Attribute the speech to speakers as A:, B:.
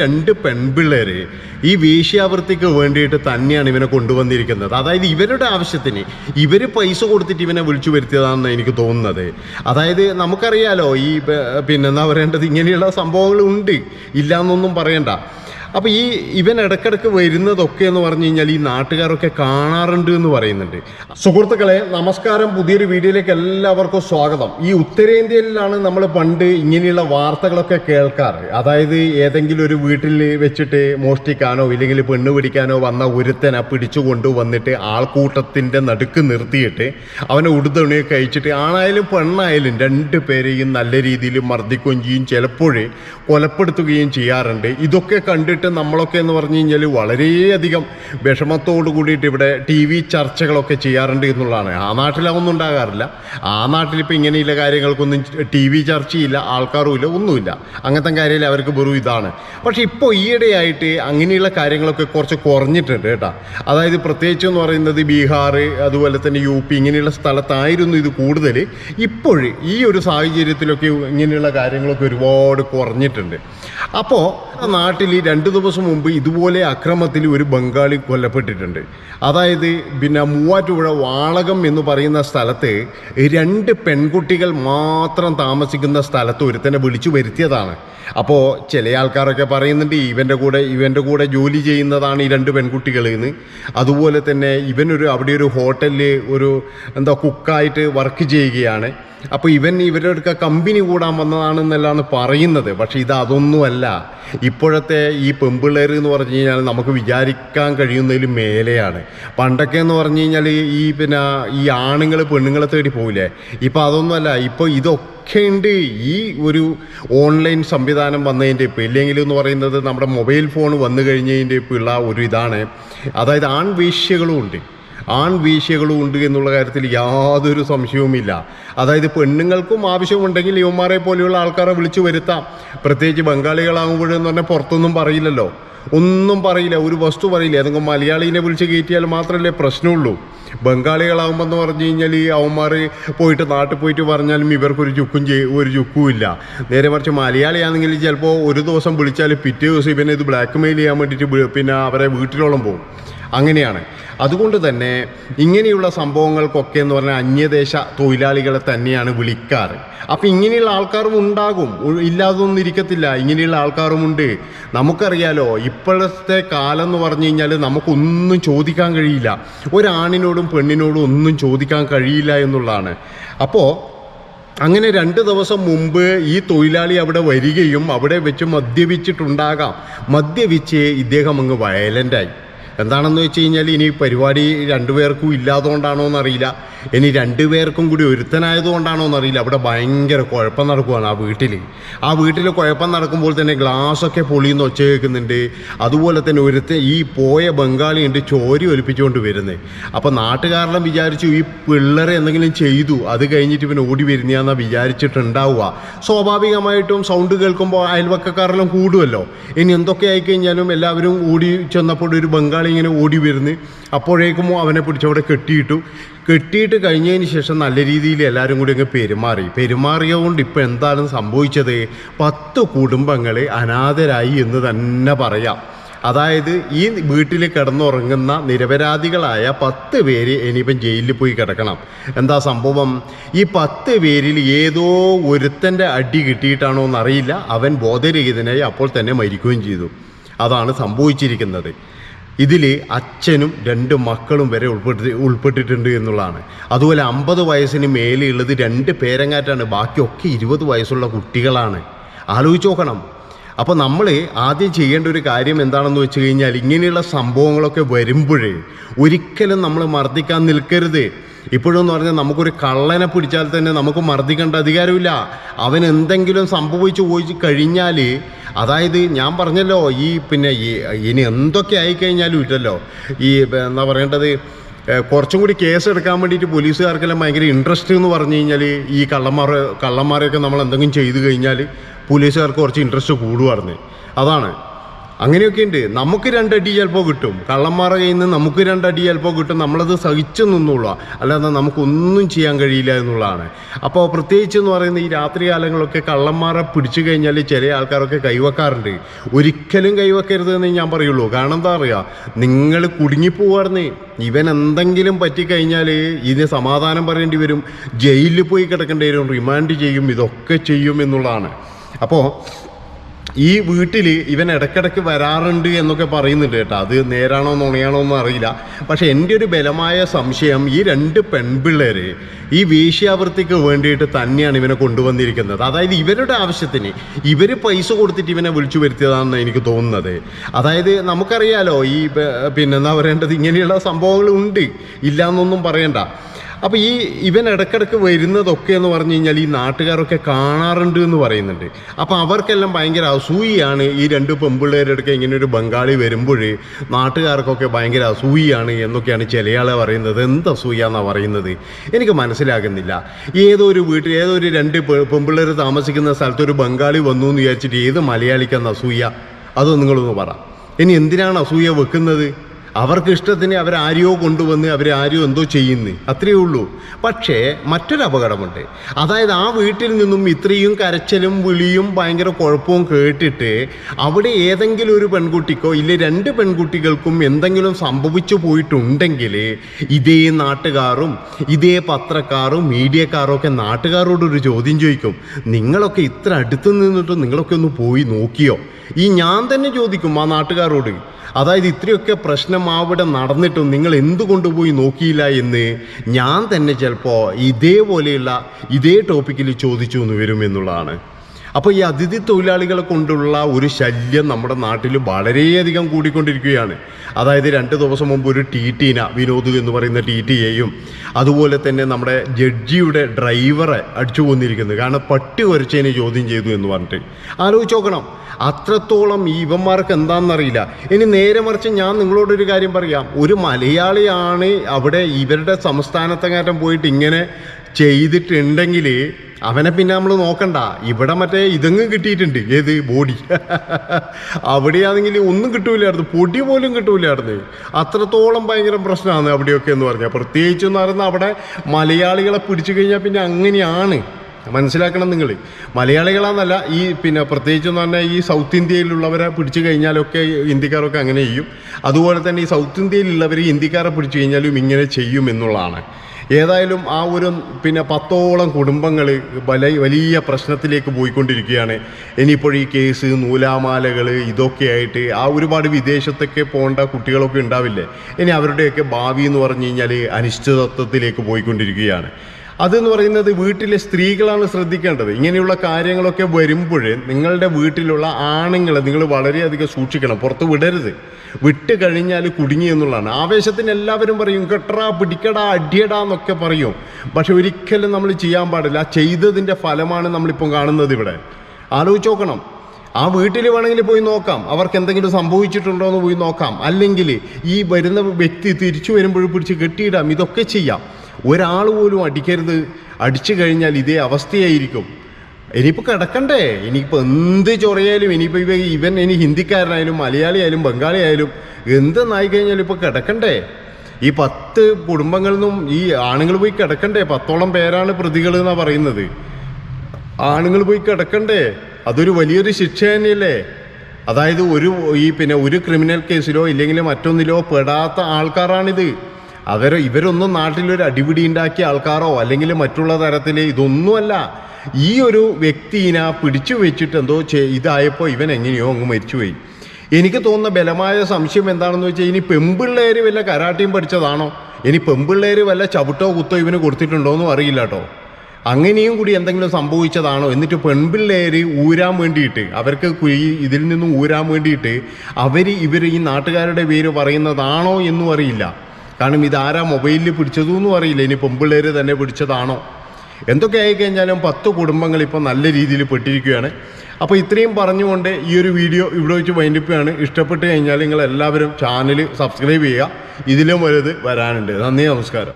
A: രണ്ട് പെൺപിള്ളേര് ഈ വേശ്യാവൃത്തിക്ക് വേണ്ടിയിട്ട് തന്നെയാണ് ഇവനെ കൊണ്ടുവന്നിരിക്കുന്നത്. അതായത് ഇവരുടെ ആവശ്യത്തിന് ഇവർ പൈസ കൊടുത്തിട്ട് ഇവനെ വിളിച്ചു വരുത്തിയതാണെന്ന് എനിക്ക് തോന്നുന്നത്. അതായത് നമുക്കറിയാലോ ഈ പിന്നെന്താ പറയേണ്ടത് ഇങ്ങനെയുള്ള സംഭവങ്ങൾ ഉണ്ട്. ഇല്ല എന്നൊന്നും പറയണ്ട. അപ്പോൾ ഈ ഇവൻ ഇടക്കിടക്ക് വരുന്നതൊക്കെ എന്ന് പറഞ്ഞു കഴിഞ്ഞാൽ ഈ നാട്ടുകാരൊക്കെ കാണാറുണ്ട് എന്ന് പറയുന്നുണ്ട്. സുഹൃത്തുക്കളെ നമസ്കാരം. പുതിയൊരു വീഡിയോയിലേക്ക് എല്ലാവർക്കും സ്വാഗതം. ഈ ഉത്തരേന്ത്യയിലാണ് നമ്മൾ പണ്ട് ഇങ്ങനെയുള്ള വാർത്തകളൊക്കെ കേൾക്കാറ്. അതായത് ഏതെങ്കിലും ഒരു വീട്ടിൽ വെച്ചിട്ട് മോഷ്ടിക്കാനോ ഇല്ലെങ്കിൽ പെണ്ണ് പിടിക്കാനോ വന്ന ഒരുത്തനെ പിടിച്ചു കൊണ്ടുവന്നിട്ട് ആൾക്കൂട്ടത്തിന്റെ നടുക്ക് നിർത്തിയിട്ട് അവനെ ഉടുതുണിയൊക്കെ കഴിച്ചിട്ട് ആണായാലും പെണ്ണായാലും രണ്ട് പേരെയും നല്ല രീതിയിൽ മർദ്ദിക്കുകയും ചെയ്യും. ചിലപ്പോൾ കൊലപ്പെടുത്തുകയും ചെയ്യാറുണ്ട്. ഇതൊക്കെ കണ്ടിട്ട് നമ്മളൊക്കെ എന്ന് പറഞ്ഞു കഴിഞ്ഞാൽ വളരെയധികം വിഷമത്തോട് കൂടിയിട്ട് ഇവിടെ ടി വി ചർച്ചകളൊക്കെ ചെയ്യാറുണ്ട് എന്നുള്ളതാണ്. ആ നാട്ടിലതൊന്നും ഉണ്ടാകാറില്ല. ആ നാട്ടിലിപ്പോൾ ഇങ്ങനെയുള്ള കാര്യങ്ങൾക്കൊന്നും ടി വി ചർച്ചയില്ല ആൾക്കാരും ഇല്ല ഒന്നുമില്ല. അങ്ങനത്തെ കാര്യമില്ല അവർക്ക് വെറും ഇതാണ്. പക്ഷേ ഇപ്പോൾ ഈയിടെയായിട്ട് അങ്ങനെയുള്ള കാര്യങ്ങളൊക്കെ കുറച്ച് കുറഞ്ഞിട്ടുണ്ട് കേട്ടോ. അതായത് പ്രത്യേകിച്ച് എന്ന് പറയുന്നത് ബീഹാർ അതുപോലെ തന്നെ യു പി ഇങ്ങനെയുള്ള സ്ഥലത്തായിരുന്നു ഇത് കൂടുതൽ ഇപ്പോൾ ഈ ഒരു സാഹചര്യത്തിലൊക്കെ ഇങ്ങനെയുള്ള കാര്യങ്ങളൊക്കെ ഒരുപാട് കുറഞ്ഞിട്ടുണ്ട്. അപ്പോൾ നാട്ടിൽ ഈ രണ്ട് ദിവസം മുമ്പ് ഇതുപോലെ അക്രമത്തിൽ ഒരു ബംഗാളി കൊല്ലപ്പെട്ടിട്ടുണ്ട്. അതായത് പിന്നെ മൂവാറ്റുപുഴ വാളകം എന്ന് പറയുന്ന സ്ഥലത്ത് രണ്ട് പെൺകുട്ടികൾ മാത്രം താമസിക്കുന്ന സ്ഥലത്ത് ഒരുത്തനെ വിളിച്ചു വരുത്തിയതാണ്. അപ്പോൾ ചില ആൾക്കാരൊക്കെ പറയുന്നുണ്ട് ഇവന്റെ കൂടെ ഇവന്റെ കൂടെ ജോലി ചെയ്യുന്നതാണ് ഈ രണ്ട് പെൺകുട്ടികൾ എന്ന് അതുപോലെ തന്നെ ഇവനൊരു അവിടെ ഒരു ഹോട്ടലിൽ ഒരു എന്താ കുക്കായിട്ട് വർക്ക് ചെയ്യുകയാണ്. അപ്പോൾ ഇവൻ ഇവരുടെ കമ്പനി കൂടാൻ വന്നതാണെന്നെല്ലാം പറയുന്നത്. പക്ഷേ ഇത് അതൊന്നുമല്ല. ഇപ്പോഴത്തെ ഈ പെമ്പിള്ളേർ എന്ന് പറഞ്ഞു കഴിഞ്ഞാൽ നമുക്ക് വിചാരിക്കാൻ കഴിയുന്നതിലും മേലെയാണ്. പണ്ടൊക്കെ എന്ന് പറഞ്ഞു കഴിഞ്ഞാൽ ഈ പിന്നെ ഈ ആണുങ്ങൾ പെണ്ണുങ്ങളെ തേടി പോകില്ലേ ഇപ്പോൾ അതൊന്നുമല്ല ഇപ്പോൾ ഇതൊക്കെ ഉണ്ട്. ഈ ഒരു ഓൺലൈൻ സംവിധാനം വന്നതിന്റെ ഇപ്പോൾ ഇല്ലെങ്കിൽ എന്ന് പറയുന്നത് നമ്മുടെ മൊബൈൽ ഫോൺ വന്നു കഴിഞ്ഞതിന്റെ ഇപ്പോൾ ഉള്ള ഒരു ഇതാണ്. അതായത് ആൺവേശ്യകളും ഉണ്ട്. ആൺവീഴ്ചകളും ഉണ്ട് എന്നുള്ള കാര്യത്തിൽ യാതൊരു സംശയവുമില്ല. അതായത് പെണ്ണുങ്ങൾക്കും ആവശ്യമുണ്ടെങ്കിൽ യുവമാരെ പോലെയുള്ള ആൾക്കാരെ വിളിച്ചു വരുത്താം. പ്രത്യേകിച്ച് ബംഗാളികളാകുമ്പോഴെന്ന് പറഞ്ഞാൽ പുറത്തൊന്നും പറയില്ലല്ലോ. ഒന്നും പറയില്ല ഒരു വസ്തു പറയില്ല. ഏതെങ്കിലും മലയാളീനെ വിളിച്ച് കയറ്റിയാൽ മാത്രമല്ലേ പ്രശ്നമുള്ളൂ. ബംഗാളികളാകുമ്പോൾ എന്ന് പറഞ്ഞു കഴിഞ്ഞാൽ ഈ അവന്മാർ പോയിട്ട് നാട്ടിൽ പോയിട്ട് പറഞ്ഞാലും ഇവർക്കൊരു ചുക്കും ഒരു ചുക്കും ഇല്ല. നേരെ മറിച്ച് മലയാളിയാണെങ്കിൽ ചിലപ്പോൾ ഒരു ദിവസം വിളിച്ചാൽ പിറ്റേ ദിവസം ഇവനെ ഇത് ബ്ലാക്ക് മെയിൽ ചെയ്യാൻ വേണ്ടിയിട്ട് പിന്നെ അവരെ വീട്ടിലോളം പോകും. അങ്ങനെയാണ്. അതുകൊണ്ട് തന്നെ ഇങ്ങനെയുള്ള സംഭവങ്ങൾക്കൊക്കെ എന്ന് പറഞ്ഞാൽ അന്യദേശ തൊഴിലാളികളെ തന്നെയാണ് വിളിക്കാറ്. അപ്പം ഇങ്ങനെയുള്ള ആൾക്കാരും ഉണ്ടാകും. ഇല്ലാതൊന്നും ഇരിക്കത്തില്ല. ഇങ്ങനെയുള്ള ആൾക്കാരുമുണ്ട് നമുക്കറിയാലോ ഇപ്പോഴത്തെ കാലം എന്ന് പറഞ്ഞു കഴിഞ്ഞാൽ നമുക്കൊന്നും ചോദിക്കാൻ കഴിയില്ല. ഒരാണിനോടും പെണ്ണിനോടും ഒന്നും ചോദിക്കാൻ കഴിയില്ല എന്നുള്ളതാണ്. അപ്പോൾ അങ്ങനെ രണ്ട് ദിവസം മുമ്പ് ഈ തൊഴിലാളി അവിടെ വരികയും അവിടെ വെച്ച് മദ്യപിച്ചിട്ടുണ്ടാകാം. മദ്യപിച്ച് ഇദ്ദേഹം അങ്ങ് വയലന്റായി എന്താണെന്ന് വെച്ച് കഴിഞ്ഞാൽ ഇനി പരിപാടി രണ്ടുപേർക്കും ഇല്ലാത്തതുകൊണ്ടാണോ എന്നറിയില്ല. ഇനി രണ്ടുപേർക്കും കൂടി ഒരുത്തനായതുകൊണ്ടാണോ എന്നറിയില്ല. അവിടെ ഭയങ്കര കുഴപ്പം നടക്കുവാണ് ആ വീട്ടിൽ ആ വീട്ടിൽ കുഴപ്പം നടക്കുമ്പോൾ തന്നെ ഗ്ലാസ്സൊക്കെ പൊളിയുന്ന ഒച്ച കേൾക്കുന്നുണ്ട്. അതുപോലെ തന്നെ ഒരുത്ത ഈ പോയ ബംഗാളിയുണ്ട് ചോരി ഒലിപ്പിച്ചുകൊണ്ട് വരുന്നത് അപ്പോൾ നാട്ടുകാരെല്ലാം വിചാരിച്ചു ഈ പിള്ളേരെ എന്തെങ്കിലും ചെയ്തു. അത് കഴിഞ്ഞിട്ട് ഇവൻ ഓടി വരുന്നതാണെന്നാണ് വിചാരിച്ചിട്ടുണ്ടാവുക. സ്വാഭാവികമായിട്ടും സൗണ്ട് കേൾക്കുമ്പോൾ അയൽവക്കക്കാരെല്ലാം കൂടുമല്ലോ ഇനി എന്തൊക്കെ ആയിക്കഴിഞ്ഞാലും എല്ലാവരും ഓടി ചെന്നപ്പോൾ ഒരു ബംഗാളി ഇങ്ങനെ ഓടി വരുന്നു. അപ്പോഴേക്കും അവനെ പിടിച്ചവിടെ കെട്ടിയിട്ടു. കെട്ടിയിട്ട് കഴിഞ്ഞതിന് ശേഷം നല്ല രീതിയിൽ എല്ലാവരും കൂടി അങ്ങ് പെരുമാറി. പെരുമാറിയതുകൊണ്ട് ഇപ്പോൾ എന്താണ് സംഭവിച്ചത്? പത്ത് കുടുംബങ്ങൾ അനാഥരായി എന്ന് തന്നെ പറയാം. അതായത് ഈ വീട്ടിൽ കിടന്നുറങ്ങുന്ന നിരപരാധികളായ പത്ത് പേര് ഇനിയിപ്പം ജയിലിൽ പോയി കിടക്കണം. എന്താ സംഭവം? ഈ പത്ത് പേരിൽ ഏതോ ഒരുത്തന്റെ അടി കിട്ടിയിട്ടാണോ എന്നറിയില്ല. അവൻ ബോധരഹിതനായി അപ്പോൾ തന്നെ മരിക്കുകയും ചെയ്തു. അതാണ് സംഭവിച്ചിരിക്കുന്നത്. ഇതിൽ അച്ഛനും രണ്ട് മക്കളും വരെ ഉൾപ്പെട്ടി ഉൾപ്പെട്ടിട്ടുണ്ട് എന്നുള്ളതാണ്. അതുപോലെ അമ്പത് വയസ്സിന് മേലെയുള്ളത് രണ്ട് പേരങ്ങാറ്റാണ്. ബാക്കിയൊക്കെ ഇരുപത് വയസ്സുള്ള കുട്ടികളാണ്. ആലോചിച്ച് നോക്കണം. അപ്പോൾ നമ്മൾ ആദ്യം ചെയ്യേണ്ട ഒരു കാര്യം എന്താണെന്ന് വെച്ച് കഴിഞ്ഞാൽ ഇങ്ങനെയുള്ള സംഭവങ്ങളൊക്കെ വരുമ്പോഴേ ഒരിക്കലും നമ്മൾ മർദ്ദിക്കാൻ നിൽക്കരുത്. ഇപ്പോഴെന്ന് പറഞ്ഞാൽ നമുക്കൊരു കള്ളനെ പിടിച്ചാൽ തന്നെ നമുക്ക് മർദ്ദിക്കേണ്ട അധികാരമില്ല. അവൻ എന്തെങ്കിലും സംഭവിച്ചു പോയി കഴിഞ്ഞാൽ അതായത് ഞാൻ പറഞ്ഞല്ലോ ഈ പിന്നെ ഇനി എന്തൊക്കെ ആയിക്കഴിഞ്ഞാലും ഇല്ലല്ലോ. ഈ എന്താ പറയേണ്ടത് കുറച്ചും കൂടി കേസ് എടുക്കാൻ വേണ്ടിയിട്ട് പോലീസുകാർക്കെല്ലാം ഭയങ്കര ഇൻട്രസ്റ്റ് എന്ന് പറഞ്ഞു കഴിഞ്ഞാൽ ഈ കള്ളന്മാർ കള്ളന്മാരെയൊക്കെ നമ്മൾ എന്തെങ്കിലും ചെയ്തു കഴിഞ്ഞാൽ പോലീസുകാർക്ക് കുറച്ച് ഇൻട്രസ്റ്റ് കൂടുമായിരുന്നു അതാണ്. അങ്ങനെയൊക്കെ ഉണ്ട്. നമുക്ക് രണ്ടടി ചിലപ്പോൾ കിട്ടും. കള്ളന്മാരുടെ കയ്യിൽ നിന്ന് നമുക്ക് രണ്ടടി ചിലപ്പോൾ കിട്ടും. നമ്മളത് സഹിച്ചു നിന്നുള്ള അല്ലാതെ നമുക്കൊന്നും ചെയ്യാൻ കഴിയില്ല എന്നുള്ളതാണ്. അപ്പോൾ പ്രത്യേകിച്ച് എന്ന് പറയുന്ന ഈ രാത്രി കാലങ്ങളൊക്കെ കള്ളന്മാരെ പിടിച്ചു കഴിഞ്ഞാൽ ചില ആൾക്കാരൊക്കെ കൈവെക്കാറുണ്ട്. ഒരിക്കലും കൈവെക്കരുത് എന്ന് ഞാൻ പറയുള്ളൂ. കാരണം എന്താ പറയുക നിങ്ങൾ കുടുങ്ങിപ്പോവാർന്ന്. ഇവൻ എന്തെങ്കിലും പറ്റിക്കഴിഞ്ഞാൽ ഇതിന് സമാധാനം പറയേണ്ടി വരും. ജയിലിൽ പോയി കിടക്കേണ്ടി വരും. റിമാൻഡ് ചെയ്യും. ഇതൊക്കെ ചെയ്യും എന്നുള്ളതാണ്. അപ്പോൾ ഈ വീട്ടിൽ ഇവൻ ഇടയ്ക്കിടയ്ക്ക് വരാറുണ്ട് എന്നൊക്കെ പറയുന്നുണ്ട് കേട്ടോ. അത് നേരാണോ നുണയാണോ എന്ന് അറിയില്ല. പക്ഷേ എന്റെ ഒരു ബലമായ സംശയം ഈ രണ്ട് പെൺപിള്ളേർ ഈ വേശ്യാവൃത്തിക്ക് വേണ്ടിയിട്ട് തന്നെയാണ് ഇവനെ കൊണ്ടുവന്നിരിക്കുന്നത്. അതായത് ഇവരുടെ ആവശ്യത്തിന് ഇവർ പൈസ കൊടുത്തിട്ട് ഇവനെ വിളിച്ചു വരുത്തിയതാണെന്ന് എനിക്ക് തോന്നുന്നത്. അതായത് നമുക്കറിയാലോ ഈ പിന്നെന്താ പറയേണ്ടത്? ഇങ്ങനെയുള്ള സംഭവങ്ങൾ ഉണ്ട്. ഇല്ല എന്നൊന്നും പറയണ്ട. അപ്പോൾ ഈ ഇവൻ ഇടക്കിടക്ക് വരുന്നതൊക്കെ എന്ന് പറഞ്ഞു കഴിഞ്ഞാൽ ഈ നാട്ടുകാരൊക്കെ കാണാറുണ്ട് എന്ന് പറയുന്നുണ്ട്. അപ്പോൾ അവർക്കെല്ലാം ഭയങ്കര അസൂയാണ് ഈ രണ്ട് പെമ്പിള്ളേരുടെ അടുക്ക ഇങ്ങനെ ഒരു ബംഗാളി വരുമ്പോൾ നാട്ടുകാർക്കൊക്കെ ഭയങ്കര അസൂയാണ് എന്നൊക്കെയാണ് ചില ആളെ പറയുന്നത്. എന്ത് അസൂയാന്നാ പറയുന്നത്? എനിക്ക് മനസ്സിലാകുന്നില്ല. ഏതോ ഒരു വീട്ടിൽ ഏതോ ഒരു രണ്ട് പെമ്പിള്ളേർ താമസിക്കുന്ന സ്ഥലത്ത് ഒരു ബംഗാളി വന്നു എന്ന് വിചാരിച്ചിട്ട് ഏത് മലയാളിക്കാന്ന് അസൂയ? അതൊന്നും നിങ്ങളൊന്ന് പറ. ഇനി എന്തിനാണ് അസൂയ വെക്കുന്നത്? അവർക്ക് ഇഷ്ടത്തിന് അവരാരെയോ കൊണ്ടുവന്ന് അവരാരെയോ എന്തോ ചെയ്യുന്നു. അത്രയേ ഉള്ളൂ. പക്ഷേ മറ്റൊരു അപകടമുണ്ട്. അതായത് ആ വീട്ടിൽ നിന്നും ഇത്രയും കരച്ചിലും വിളിയും ഭയങ്കര കുഴപ്പവും കേട്ടിട്ട് അവിടെ ഏതെങ്കിലും ഒരു പെൺകുട്ടിക്കോ ഇല്ല രണ്ട് പെൺകുട്ടികൾക്കും എന്തെങ്കിലും സംഭവിച്ചു പോയിട്ടുണ്ടെങ്കിൽ ഇതേ നാട്ടുകാരും ഇതേ പത്രക്കാരും മീഡിയക്കാരും ഒക്കെ നാട്ടുകാരോടൊരു ചോദ്യം ചോദിക്കും. നിങ്ങളൊക്കെ ഇത്ര അടുത്ത് നിന്നിട്ട് നിങ്ങളൊക്കെ ഒന്ന് പോയി നോക്കിയോ? ഈ ഞാൻ തന്നെ ചോദിക്കും ആ നാട്ടുകാരോട്. അതായത് ഇത്രയൊക്കെ പ്രശ്നം അവിടെ നടന്നിട്ടും നിങ്ങൾ എന്തുകൊണ്ട് പോയി നോക്കിയില്ല എന്ന് ഞാൻ തന്നെ ചിലപ്പോൾ ഇതേപോലെയുള്ള ഇതേ ടോപ്പിക്കിൽ ചോദിച്ചു എന്ന് വരും എന്നുള്ളതാണ്. അപ്പോൾ ഈ അതിഥി തൊഴിലാളികളെ കൊണ്ടുള്ള ഒരു ശല്യം നമ്മുടെ നാട്ടിൽ വളരെയധികം കൂടിക്കൊണ്ടിരിക്കുകയാണ്. അതായത് രണ്ട് ദിവസം മുമ്പ് ഒരു ടി ടീന വിനോദ് എന്ന് പറയുന്ന ടി ടിയെയും അതുപോലെ തന്നെ നമ്മുടെ ജഡ്ജിയുടെ ഡ്രൈവറെ അടിച്ചു കൊന്നിരിക്കുന്നത് കാരണം പട്ടി വരച്ചതിനെ ചോദ്യം ചെയ്തു എന്ന് പറഞ്ഞിട്ട്. ആലോചിച്ച് നോക്കണം. അത്രത്തോളം ഈ ഇവന്മാർക്ക് എന്താണെന്നറിയില്ല. ഇനി നേരെ മറിച്ച് ഞാൻ നിങ്ങളോടൊരു കാര്യം പറയാം. ഒരു മലയാളിയാണ് അവിടെ ഇവരുടെ സംസ്ഥാനത്തെങ്ങാറ്റം പോയിട്ട് ഇങ്ങനെ ചെയ്തിട്ടുണ്ടെങ്കിൽ അവനെ പിന്നെ നമ്മൾ നോക്കണ്ട. ഇവിടെ മറ്റേ ഇതങ്ങ് കിട്ടിയിട്ടുണ്ട്. ഏത്? ബോഡി. അവിടെയാണെങ്കിൽ ഒന്നും കിട്ടൂലായിരുന്നു. പൊടി പോലും കിട്ടൂലായിരുന്നു. അത്രത്തോളം ഭയങ്കര പ്രശ്നമാണ് അവിടെയൊക്കെ എന്ന് പറഞ്ഞാൽ. പ്രത്യേകിച്ച് എന്ന് പറയുന്നത് അവിടെ മലയാളികളെ പിടിച്ചു കഴിഞ്ഞാൽ പിന്നെ അങ്ങനെയാണ്. മനസ്സിലാക്കണം നിങ്ങൾ മലയാളികളാന്നല്ല ഈ പിന്നെ പ്രത്യേകിച്ച് എന്ന് പറഞ്ഞാൽ ഈ സൗത്ത് ഇന്ത്യയിലുള്ളവരെ പിടിച്ചു കഴിഞ്ഞാലൊക്കെ ഇന്ത്യക്കാരൊക്കെ അങ്ങനെ ചെയ്യും. അതുപോലെ തന്നെ ഈ സൗത്ത് ഇന്ത്യയിലുള്ളവർ ഇന്ത്യക്കാരെ പിടിച്ചു കഴിഞ്ഞാലും ഇങ്ങനെ ചെയ്യും എന്നുള്ളതാണ്. ഏതായാലും ആ ഒരു പിന്നെ പത്തോളം കുടുംബങ്ങൾ വലിയ പ്രശ്നത്തിലേക്ക് പോയിക്കൊണ്ടിരിക്കുകയാണ്. ഇനിയിപ്പോൾ ഈ കേസ് നൂലാമാലകൾ ഇതൊക്കെയായിട്ട് ആ ഒരുപാട് വിദേശത്തൊക്കെ പോകേണ്ട കുട്ടികളൊക്കെ ഉണ്ടാവില്ലേ? ഇനി അവരുടെയൊക്കെ ഭാവി എന്ന് പറഞ്ഞു കഴിഞ്ഞാൽ അനിശ്ചിതത്വത്തിലേക്ക് പോയിക്കൊണ്ടിരിക്കുകയാണ്. അതെന്ന് പറയുന്നത് വീട്ടിലെ സ്ത്രീകളാണ് ശ്രദ്ധിക്കേണ്ടത്. ഇങ്ങനെയുള്ള കാര്യങ്ങളൊക്കെ വരുമ്പോൾ നിങ്ങളുടെ വീട്ടിലുള്ള ആണുങ്ങളെ നിങ്ങൾ വളരെയധികം സൂക്ഷിക്കണം. പുറത്ത് വിടരുത്. വിട്ട് കഴിഞ്ഞാൽ കുടുങ്ങി എന്നുള്ളതാണ്. ആവേശത്തിന് എല്ലാവരും പറയും കെട്ടടാ പിടിക്കടാ അടിയടാ എന്നൊക്കെ പറയും. പക്ഷെ ഒരിക്കലും നമ്മൾ ചെയ്യാൻ പാടില്ല. ആ ചെയ്തതിന്റെ ഫലമാണ് നമ്മളിപ്പം കാണുന്നത് ഇവിടെ. ആലോചിച്ച് നോക്കണം. ആ വീട്ടിൽ വേണമെങ്കിൽ പോയി നോക്കാം. അവർക്ക് എന്തെങ്കിലും സംഭവിച്ചിട്ടുണ്ടോ എന്ന് പോയി നോക്കാം. അല്ലെങ്കിൽ ഈ വരുന്ന വ്യക്തി തിരിച്ചു വരുമ്പോൾ പിടിച്ച് കെട്ടിയിടാം. ഇതൊക്കെ ചെയ്യാം. ഒരാൾ പോലും അടിക്കരുത്. അടിച്ചു കഴിഞ്ഞാൽ ഇതേ അവസ്ഥയായിരിക്കും. ഇനിയിപ്പോൾ കിടക്കണ്ടേ? ഇനിയിപ്പോൾ എന്ത് ചൊറയാലും ഇനിയിപ്പോൾ ഇവ ഇവൻ ഇനി ഹിന്ദിക്കാരനായാലും മലയാളിയായാലും ബംഗാളിയായാലും എന്തെന്നായി കഴിഞ്ഞാലും ഇപ്പോൾ കിടക്കണ്ടേ? ഈ പത്ത് കുടുംബങ്ങളിൽ നിന്നും ഈ ആണുങ്ങൾ പോയി കിടക്കണ്ടേ? പത്തോളം പേരാണ് പ്രതികൾ എന്നാണ് പറയുന്നത്. ആണുങ്ങൾ പോയി കിടക്കണ്ടേ? അതൊരു വലിയൊരു ശിക്ഷ തന്നെയല്ലേ? അതായത് ഒരു ഈ പിന്നെ ഒരു ക്രിമിനൽ കേസിലോ ഇല്ലെങ്കിൽ മറ്റൊന്നിലോ പെടാത്ത ആൾക്കാരാണിത്. അവരെ ഇവരൊന്നും നാട്ടിലൊരു അടിപിടി ഉണ്ടാക്കിയ ആൾക്കാരോ അല്ലെങ്കിൽ മറ്റുള്ള തരത്തിൽ ഇതൊന്നുമല്ല. ഈ ഒരു വ്യക്തിനെ പിടിച്ചു വെച്ചിട്ട് എന്തോ ഇതായപ്പോൾ ഇവൻ എങ്ങനെയോ അങ്ങ് മരിച്ചുപോയി എനിക്ക് തോന്നുന്ന ബലമായ സംശയം എന്താണെന്ന് വെച്ചാൽ ഇനി പെമ്പിള്ളേര് വല്ല കരാട്ടിയും പഠിച്ചതാണോ? ഇനി പെമ്പിള്ളേര് വല്ല ചവിട്ടോ കുത്തോ ഇവന് കൊടുത്തിട്ടുണ്ടോ എന്നും അറിയില്ല കേട്ടോ. അങ്ങനെയും കൂടി എന്തെങ്കിലും സംഭവിച്ചതാണോ? എന്നിട്ട് പെൺപിള്ളേര് ഊരാൻ വേണ്ടിയിട്ട് അവർക്ക് ഇതിൽ നിന്നും ഊരാൻ വേണ്ടിയിട്ട് അവർ ഇവർ ഈ നാട്ടുകാരുടെ പേര് പറയുന്നതാണോ എന്നും അറിയില്ല. കാരണം ഇതാരാ മൊബൈലിൽ പിടിച്ചതെന്നും അറിയില്ല. ഇനി പെമ്പിള്ളേർ തന്നെ പിടിച്ചതാണോ? എന്തൊക്കെ ആയിക്കഴിഞ്ഞാലും പത്ത് കുടുംബങ്ങൾ ഇപ്പോൾ നല്ല രീതിയിൽ പെട്ടിരിക്കുകയാണ്. അപ്പോൾ ഇത്രയും പറഞ്ഞുകൊണ്ട് ഈ ഒരു വീഡിയോ ഇവിടെ വെച്ച് വൈൻഡിപ്പാണ് ഇഷ്ടപ്പെട്ട് കഴിഞ്ഞാൽ നിങ്ങൾ എല്ലാവരും ചാനൽ സബ്സ്ക്രൈബ് ചെയ്യുക. ഇതിലും വലുത് വരാനുണ്ട്. നന്ദി നമസ്കാരം.